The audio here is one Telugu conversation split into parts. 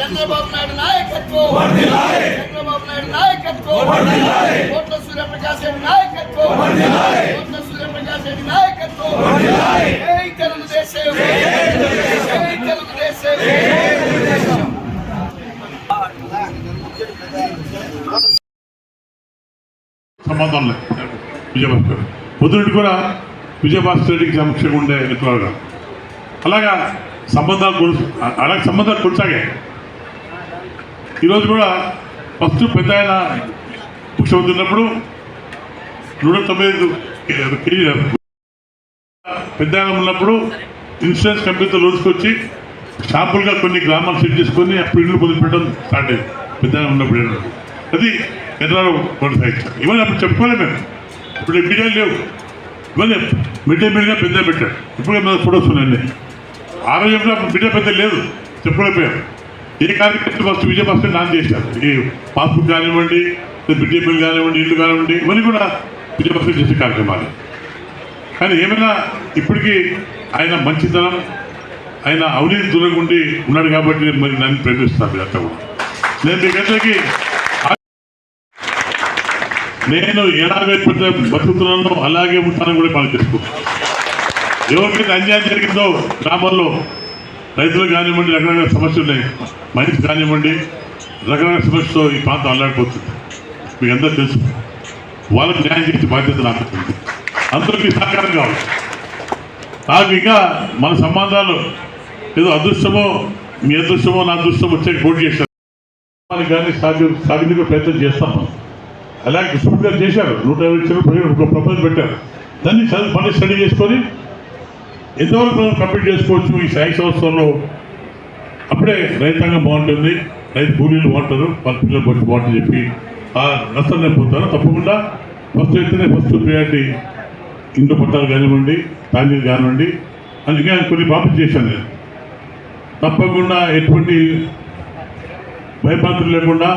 చంద్రబాబు నాయుడు నాయకత్వం. చంద్రబాబు నాయుడు నాయకత్వం. కోట్ల సూర్యప్రకాశ్ రెడ్డి నాయకత్వం. కోట్ల సూర్యప్రకాశ్ రెడ్డి నాయకత్వం. జై తెలుగుదేశం. జై తెలుగుదేశం. సంబంధం లేదు. విజయభాస్కర్ పొద్దున్నటి కూడా విజయభాస్కర్ రెడ్డికి సమక్షంగా ఉండే అలాగా సంబంధాలు అలా సంబంధాలు కొనసాగాయి. ఈరోజు కూడా ఫస్ట్ పెద్ద ఆయన ముఖ్యమంత్రి ఉన్నప్పుడు నూట తొంభై ఐదు పెద్ద ఆయన ఉన్నప్పుడు ఇన్సూరెన్స్ కంపెనీతో లోన్స్కి షాంపుల్గా కొన్ని గ్రామాలు సెట్ చేసుకొని అప్పుడు ఇళ్ళు పొందిపెట్టడం స్టార్ట్ అయింది. పెద్ద ఆయన ఉన్నప్పుడు అది ఎన్నో కొనసాగించారు. ఇవన్నీ అప్పుడు చెప్పుకోలేము మేము. ఇప్పుడు మీడియా లేవు. ఇవన్నీ మిడ్ డే మీల్గా పెద్ద పెట్టాడు ఇప్పుడు మీద ఫొటోస్ ఉన్నాయండి ఆ రోజు పెద్ద లేదు. చెప్పుకోలేకపోయాం ఏ కార్యక్రమం ఫస్ట్ విజయ ఫస్ట్ నాన్ చేశారు. ఈ పాస్బుక్ కానివ్వండి బిడ్డ డే కానివ్వండి ఇల్లు కానివ్వండి ఇవన్నీ కూడా విజయ ఫస్ట్ చేసే కార్యక్రమాలు. కానీ ఏమైనా ఇప్పటికీ ఆయన మంచితనం ఆయన అవినీతి దూరంగా ఉండి ఉన్నాడు కాబట్టి మరి నన్ను ప్రేమిస్తాను మీరంతా కూడా. నేను మీ గంటలకి నేను ఎలాగే బతుకుతున్నాను అలాగే ఉంటానని కూడా మనం చేసుకుంటాను ఎవరికైతే అన్యాయం జరిగిందో గ్రామాల్లో రైతులు కానివ్వండి రకరకాల సమస్యలు ఉన్నాయి. మనిషి కానివ్వండి రకరకాల సమస్యతో ఈ ప్రాంతం అల్లాడిపోతుంది. మీకు అందరూ తెలుసు. వాళ్ళకి న్యాయం చేసే బాధ్యత నాకు ఉంది. అందరికీ సహకారం కావాలి. నాకు ఇంకా మన సంబంధాలు ఏదో అదృష్టమో మీ అదృష్టమో నా అదృష్టం వచ్చే పోటీ చేశారు. కానీ సాగు సాగునీకి ప్రయత్నం చేస్తాం అలాగే కృష్ణుడు గారు చేశారు. నూట యాభై ప్రజలు ఒక ప్రపోజల్ పెట్టారు. దాన్ని చదివి పని స్టడీ చేసుకొని ఎంతవరకు మనం కంప్లీట్ చేసుకోవచ్చు ఈ సాయి సంవత్సరంలో. అప్పుడే రైతాంగం బాగుంటుంది రైతు కూలీలు బాగుంటారు వాళ్ళ పిల్లలు బట్టి బాగుంటుంది చెప్పి ఆ నష్టం పోతారు. తప్పకుండా ఫస్ట్ అయితేనే ఫస్ట్ ప్రియారిటీ ఇంట్లో పట్టాలు కానివ్వండి తాంజీలు కానివ్వండి. అందుకే కొన్ని ప్రాఫిట్ చేశాను నేను. తప్పకుండా ఎటువంటి భయపాత్రలు లేకుండా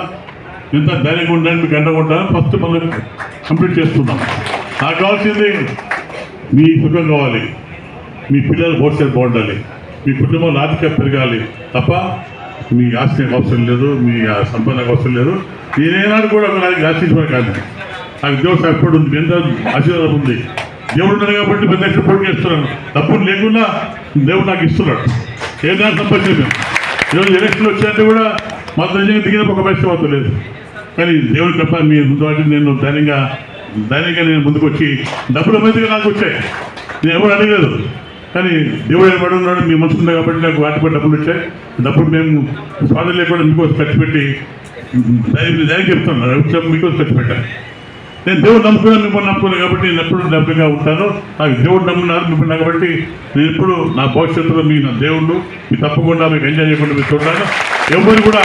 ఎంత ధైర్యంగా ఉండాలని మీకు అండగా ఫస్ట్ మనం కంప్లీట్ చేస్తున్నాం నాకు కావాల్సింది మీ సుఖం కావాలి. మీ పిల్లల భవిష్యత్తు బాగుండాలి. మీ కుటుంబంలో ఆర్థిక పెరగాలి తప్ప మీ ఆశ్చర్యం అవసరం లేదు మీ సంపదకు సంపద అవసరం లేదు. నేనేనాడు కూడా నాకు ఆశించమని కాదు. నాకు దేవుడు సపోర్ట్ ఉంది? ఎంత ఆశీర్వాదం ఉంది. దేవుడు ఉన్నాడు కాబట్టి పెద్ద సపోర్ట్ చేస్తున్నాను తప్పులు లేకుండా దేవుడు నాకు ఇస్తున్నాడు. ఏదైనా సంపాదించాను ఈరోజు ఎలక్షన్ వచ్చాయంటే కూడా మాకు నిజంగా దిగిన ఒక పరిస్థితి మాత్రం లేదు. కానీ దేవుడు తప్ప మీ ముందు నేను ధైర్యంగా ధైర్యంగా నేను ముందుకు వచ్చి డబ్బులు మంచిగా నాకు వచ్చాయి. నేను ఎవరు అడగలేదు. కానీ దేవుడు ఏర్పడి ఉన్నాడు మీ మనసు ఉంది కాబట్టి నాకు వాటిపై డబ్బులు వచ్చాయి. డబ్బులు మేము స్వాధ లేకుండా మీకోసం ఖర్చు పెట్టి ధైర్యం చెప్తున్నాను రవిత్వం మీకోసం ఖర్చు పెట్టాను నేను దేవుడు నమ్ముకున్నాను మిమ్మల్ని నమ్ముకున్నాను కాబట్టి నేను ఎప్పుడు డబ్బుగా ఉంటాను. నాకు దేవుడు నమ్మున్నారు మిమ్మల్ని కాబట్టి నేను ఎప్పుడు నా భవిష్యత్తులో మీ నా దేవుళ్ళు. మీ తప్పకుండా మీకు ఎంజాయ్ చేయకుండా మీరు చూడాలి. ఎవరు కూడా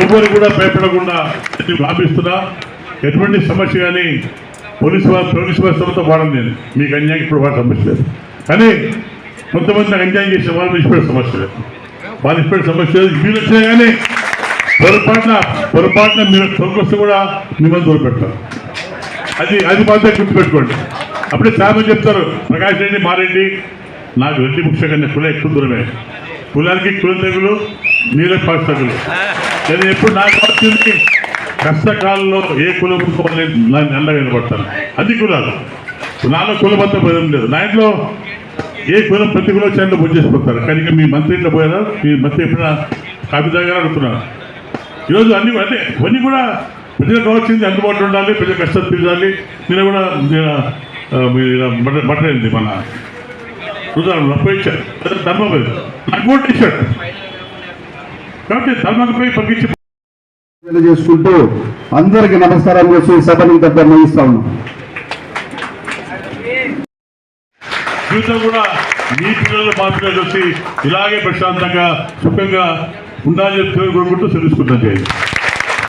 ఎవరు కూడా భయపడకుండా లాభిస్తున్నా. ఎటువంటి సమస్య కానీ పోలీసు వారు పోలీసు వ్యవస్థలతో వాడను నేను. మీకు అన్యాయం ఇప్పుడు వాడు సమస్య లేదు. కానీ కొంతమంది నాకు ఎంజాయ్ చేసిన వాళ్ళు ఇచ్చిపోయే సమస్య లేదు వాళ్ళు సమస్య లేదు మీరు వచ్చినా కానీ పొరపాటున పొరపాటున మీరు తొలగొస్తే కూడా మిమ్మల్ని తోలుపెడతారు. అది అది మాత్రం గుర్తుపెట్టుకోండి. అప్పుడే చాలా మంది చెప్తారు? ప్రకాష్ రెడ్డి మారెడ్డి నాకు రెడ్డి ముఖ్యంగా కుల ఎక్కువ దూరమే. కులానికి కుల తెగులు నీళ్ళకి పాస్ తెగులు నేను ఎప్పుడు నాకు వచ్చింది కష్టకాలంలో ఏ కులం ఉంచుకోవాలని నేను అండగా నిలబడతాను అది కులాలు. నాలో కులబద్ధం లేదు. నా ఇంట్లో ఏ కులం ప్రతి కులం వచ్చి భోజనం చేసిపోతారు కానీ మీ మంత్రి ఇంట్లో పోయారా మీ మంత్రి ఎప్పుడైనా కాపీ దగ్గర అడుగుతున్నారు. ఈరోజు అన్ని అంటే ఇవన్నీ కూడా ప్రజలకు కావాల్సింది అందుబాటులో ఉండాలి ప్రజల కష్టం తీర్చాలి నేను కూడా నేను, మీరు బట్ట- మన ఉదాహరణ పోయించారు ధర్మం నాకు ఓటు ఇచ్చాడు కాబట్టి ధర్మంపై పంపించి చేసుకుంటూ అందరికి నమస్కారం చేసి సభని దగ్గర ముగిస్తా ఉన్నాం. జీవితం కూడా మీ పిల్లలు మా పిల్లలు వచ్చి ఇలాగే ప్రశాంతంగా సుఖంగా ఉండాలని కోరుకుంటూ తెలుసుకుంటాం చేయండి